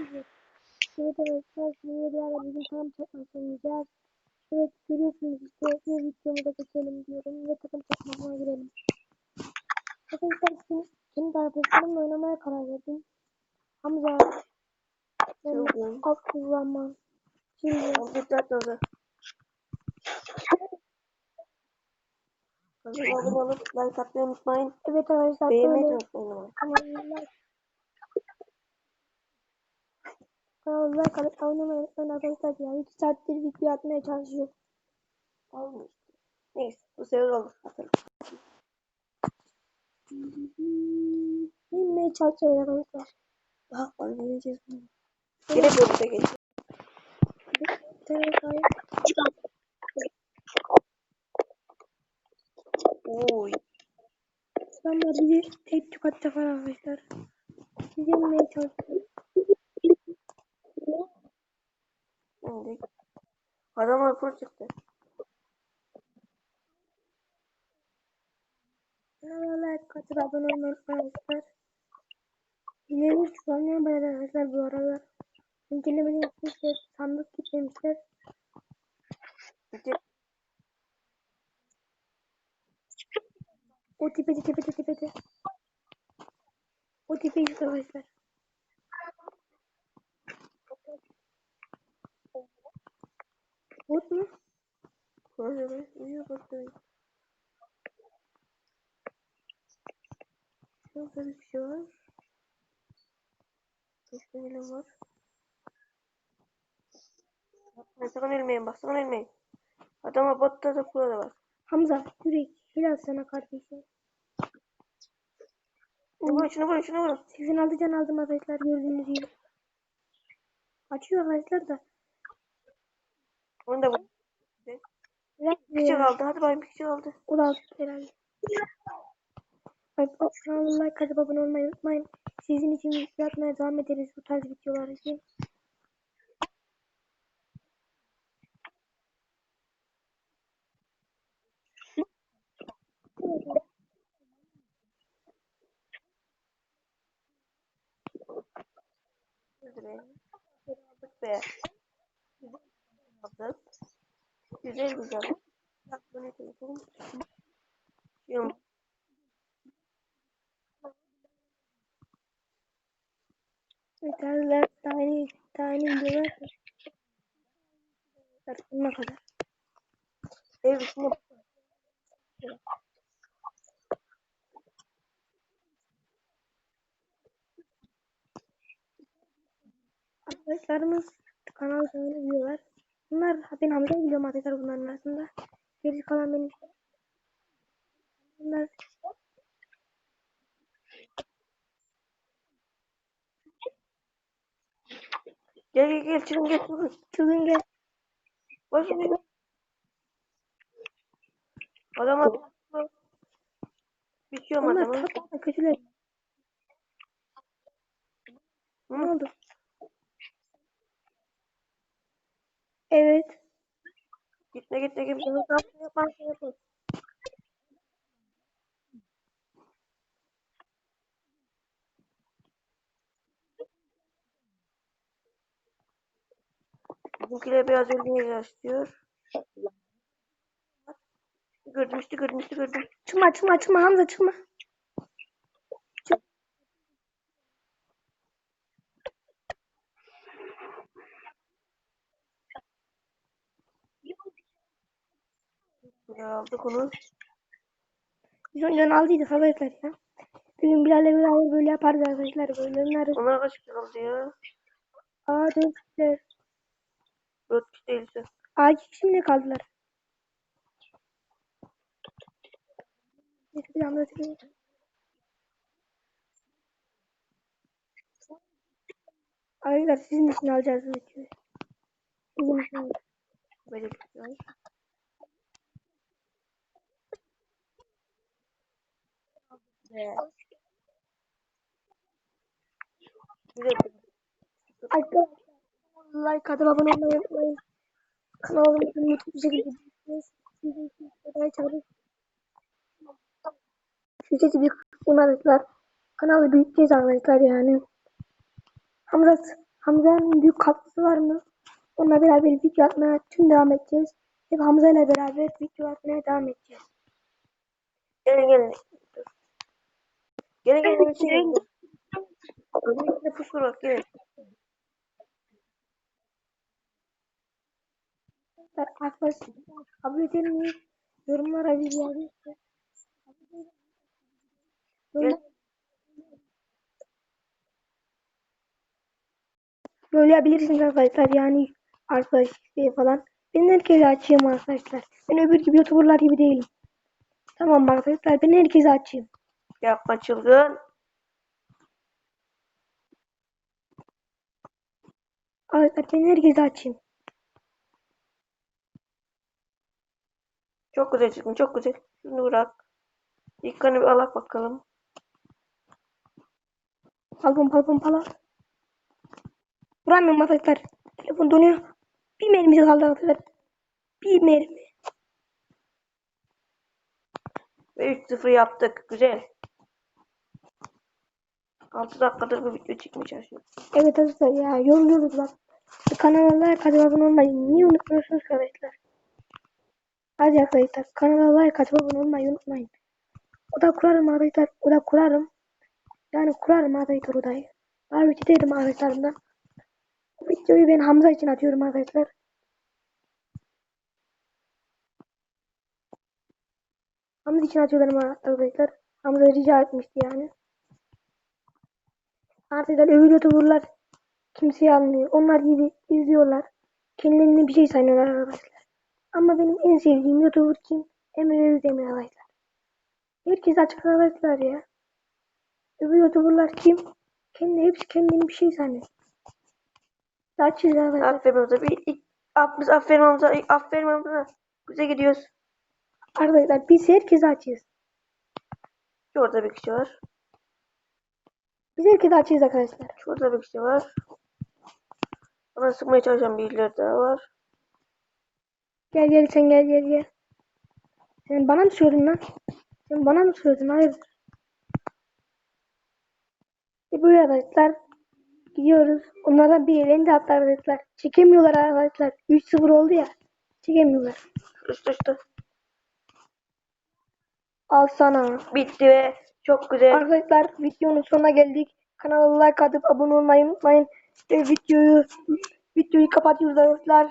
Evet arkadaşlar bir ara bizim takım çakması oynayacağız. Evet görüyorsunuz işte bir videomuza geçelim diyorum ve takım çakmasına girelim. Arkadaşlar şimdi kendi arkadaşlarımla oynamaya karar verdim. Hamza, Çılgın. Abdurrahman, Cilve, Dikkat nazar. Kanalıma abone olup like atmayı unutmayın. Evet arkadaşlar Beğenmeyi unutmayın kanallar kalıp olmayı unutmayın arkadaşlar ya. 2 saattir video atmaya çalışıyor. Olmuyor. Neyse bu sefer olur. Atalım. Bilmeye çalışıyor arkadaşlar. Bak bana geleceğiz bunu. Yine bölümde. Bir tane kayıp. Oy. Adamlar bizi tek tük atacak arkadaşlar. Bizi yenmeye çalışıyor. Şimdi. Adamlar full çıktı. Like atıp abone olmayı arkadaşlar. İleri çıkanlar bayağı arkadaşlar bu aralar. İncelemeli yapmışlar. Sandık de O tepede tepede tepede. O tepeyi arkadaşlar. Bot mu? projede uyuyor bakıyorum. Şurada bir şey var. Gelen var. Sakın ölmeyin bak sakın ölmeyin. Adama botta da da var. Hamza yürek. Helal sana kardeşim. Vurun şunu vurun şunu vurun. 86 can aldım arkadaşlar gördüğünüz gibi. Açıyor arkadaşlar da. Onu da Bir kişi kaldı hadi bir kişi kaldı. O da aldı herhalde. Kanala like atıp abone olmayı unutmayın. Sizin için video atmaya devam ederiz bu tarz videolar için. Hadi be. Aldık be. Aldık. Güzel güzel. Bak bu ne telefon? Yok. Yeterler daha yeni videolar. Ne kadar? Ev içinde Arkadaşlarımız kanal kanalını biliyorlar. Bunlar ben Hamza'yı biliyorum arkadaşlar bunların arasında. Geri kalan benim. Bunlar Gel gel gel çıkın gel çılgın gel. Boş ver. Adam adam. Bitiyor mu Onlar adamı? tatlı kötüler. Ne oldu? Evet. Gitme gitme. Yapma yapma yapma. Bizimkiler biraz öldürmeye istiyor. Gördüm işte gördüm işte gördüm. Çıkma çıkma çıkma Hamza çıkma. Aldık onu. Biz önceden aldıydık arkadaşlar ya. Bir gün Bilal'le beraber böyle yaparız arkadaşlar. Onları. Onlar kaç kişi kaldı ya? Aa dört kişiler. Dört kişi değilse. Aa iki kişi mi ne kaldılar? Neyse bir anda çıkayım. Arkadaşlar sizin için alacağız bu videoyu. Sizin için alacağız. Böyle bir şey de Arkadaşlar like atıp abone olmayı unutmayın. Kanalımızı mutlu bir şekilde izliyorsunuz. Sizin için kadar çağırın. Şirketi bir kısım arkadaşlar. Kanalı büyüteceğiz arkadaşlar yani. Hamza Hamza'nın büyük katkısı var mı? Onunla beraber video atmaya tüm devam edeceğiz. Hep Hamza ile beraber video atmaya devam edeceğiz. Gelin gelin. Gelin gelin. gelin, gelin. Önümüzde pusu var. Gelin. Arkadaşlar kabul edelim? Yorumlara bir yazın. Yorum- Böyle yapabilirsiniz arkadaşlar yani arkadaş isteği falan. Ben herkese açayım arkadaşlar. Ben öbür gibi youtuberlar gibi değilim. Tamam arkadaşlar ben herkese açayım. Yapma çılgın. Arkadaşlar herkese açayım. Çok güzel çıktın. Çok güzel. Şunu bırak. İlkanı bir alak bakalım. Palpon palpon pala. Vuramıyorum arkadaşlar. Telefon donuyor. Bir mermisi kaldı arkadaşlar. Bir mermi. Ve 3-0 yaptık. Güzel. 6 dakikadır bu video çekmeye çalışıyorum. Evet arkadaşlar ya yoruluyoruz bak. Kanala like atıp abone olmayı niye unutmuyorsunuz arkadaşlar? Hadi arkadaşlar kanala like atıp abone olmayı unutmayın. Oda kurarım arkadaşlar. Oda kurarım. Yani kurarım arkadaşlar odayı. Davet ederim arkadaşlarımdan. Bu videoyu ben Hamza için atıyorum arkadaşlar. Hamza için atıyorum arkadaşlar. Hamza rica etmişti yani. Arkadaşlar öbür youtuberlar kimseyi almıyor. Onlar gibi izliyorlar. Kendilerini bir şey sanıyorlar arkadaşlar. Ama benim en sevdiğim youtuber kim? Emre Özdemir arkadaşlar. Herkes açık arkadaşlar ya. Öbür youtuberlar kim? Kendi hepsi kendini bir şey sanıyor. Açız arkadaşlar. Aferin Hamza. Bir, ilk, biz aferin ilk- Aferin Hamza. Güzel gidiyoruz. Arkadaşlar biz herkes açız. Şurada bir kişi var. Biz herkes açız arkadaşlar. Şurada bir kişi var. Bana sıkmaya çalışan birileri daha var. Gel gel sen gel gel gel. Sen bana mı söyledin lan? Sen bana mı söyledin? Hayırdır? E böyle arkadaşlar. Gidiyoruz. Onlardan bir elinde attı arkadaşlar. Çekemiyorlar arkadaşlar. 3-0 oldu ya. Çekemiyorlar. Üst üste. Al sana. Bitti ve çok güzel. Arkadaşlar videonun sonuna geldik. Kanala like atıp abone olmayı unutmayın. Ve videoyu videoyu kapatıyoruz arkadaşlar.